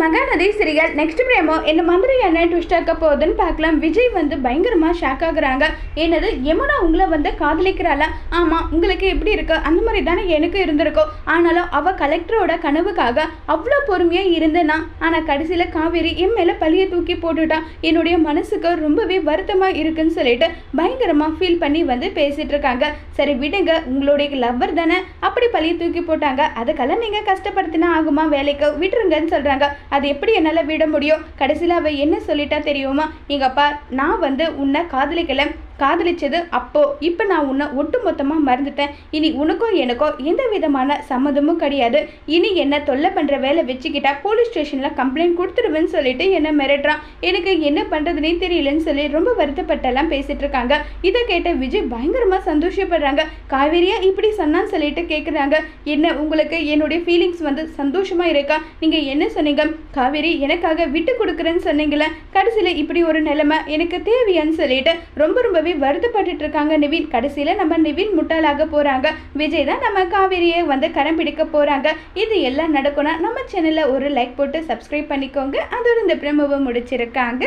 Mahanadi சிறிகள் next பிரேமோ என்ன மாதிரியான twist ஆக்க போகுதுன்னு பார்க்கலாம். விஜய் வந்து பயங்கரமா ஷாக் ஆகுறாங்க. என்னது யமுனா உங்களை வந்து காதலிக்கிறாளா? ஆமா உங்களுக்கு எப்படி இருக்கு? அந்த மாதிரி தானே எனக்கு இருந்திருக்கும் ஆனாலும் அவ கலெக்டரோட கனவுக்காக அவ்வளோ பொறுமையா இருந்தேனா? ஆனா கடைசியில காவேரி என் மேல பழிய தூக்கி போட்டுட்டான் என்னுடைய மனசுக்கு ரொம்பவே வருத்தமா இருக்குன்னு சொல்லிட்டு பயங்கரமா ஃபீல் பண்ணி வந்து பேசிட்டு இருக்காங்க. சரி விடுங்க உங்களுடைய லவ்வர் தானே. அப்படி பழிய தூக்கி போட்டாங்க. அதுக்கெல்லாம் நீங்க கஷ்டப்படுத்தினா ஆகுமா? வேலைக்கு விட்டுருங்கன்னு சொல்றாங்க. அது எப்படி என்னால் விட முடியும்? கடைசியில் அவள் என்ன சொல்லிட்டா தெரியுமா? எங்கள் அப்பா நான் வந்து உன்னை காதலிக்கலை. காதலிச்சது. அப்போ இப்போ நான் உன்னை ஒட்டு மொத்தமாக மறந்துட்டேன். இனி உனக்கோ எனக்கோ எந்த விதமான சம்மதமும் கிடையாது. இனி என்ன தொல்லை பண்ணுற வேலை வச்சுக்கிட்டா போலீஸ் ஸ்டேஷனில் கம்ப்ளைண்ட் கொடுத்துருவேன்னு சொல்லிட்டு என்ன மிரட்டுறான். எனக்கு என்ன பண்ணுறதுனே தெரியலன்னு சொல்லி ரொம்ப வருத்தப்பட்டெல்லாம் பேசிட்டு இருக்காங்க இதை கேட்ட விஜய் பயங்கரமாக சந்தோஷப்படுறாங்க. காவேரியா இப்படி சொன்னான்னு சொல்லிட்டு கேட்குறாங்க என்ன உங்களுக்கு என்னுடைய ஃபீலிங்ஸ் வந்து சந்தோஷமாக இருக்கா? நீங்கள் என்ன சொன்னீங்க? காவேரி எனக்காக விட்டு கொடுக்குறேன்னு சொன்னீங்களே கடைசியில் இப்படி ஒரு நிலைமை எனக்கு தேவையான்னு சொல்லிட்டு ரொம்ப ரொம்பவே வருத்தப்பட்டுட்டு இருக்காங்க நிவின். கடைசியில் நம்ம நிவின் முட்டாளாக போகிறாங்க விஜய் தான் நம்ம காவேரியை வந்து கரம் பிடிக்க போகிறாங்க இது எல்லாம் நடக்கணும் நம்ம சேனலில் ஒரு லைக் போட்டு சப்ஸ்கிரைப் பண்ணிக்கோங்க. அதோட இந்த பிரம்மவை முடிச்சிருக்காங்க.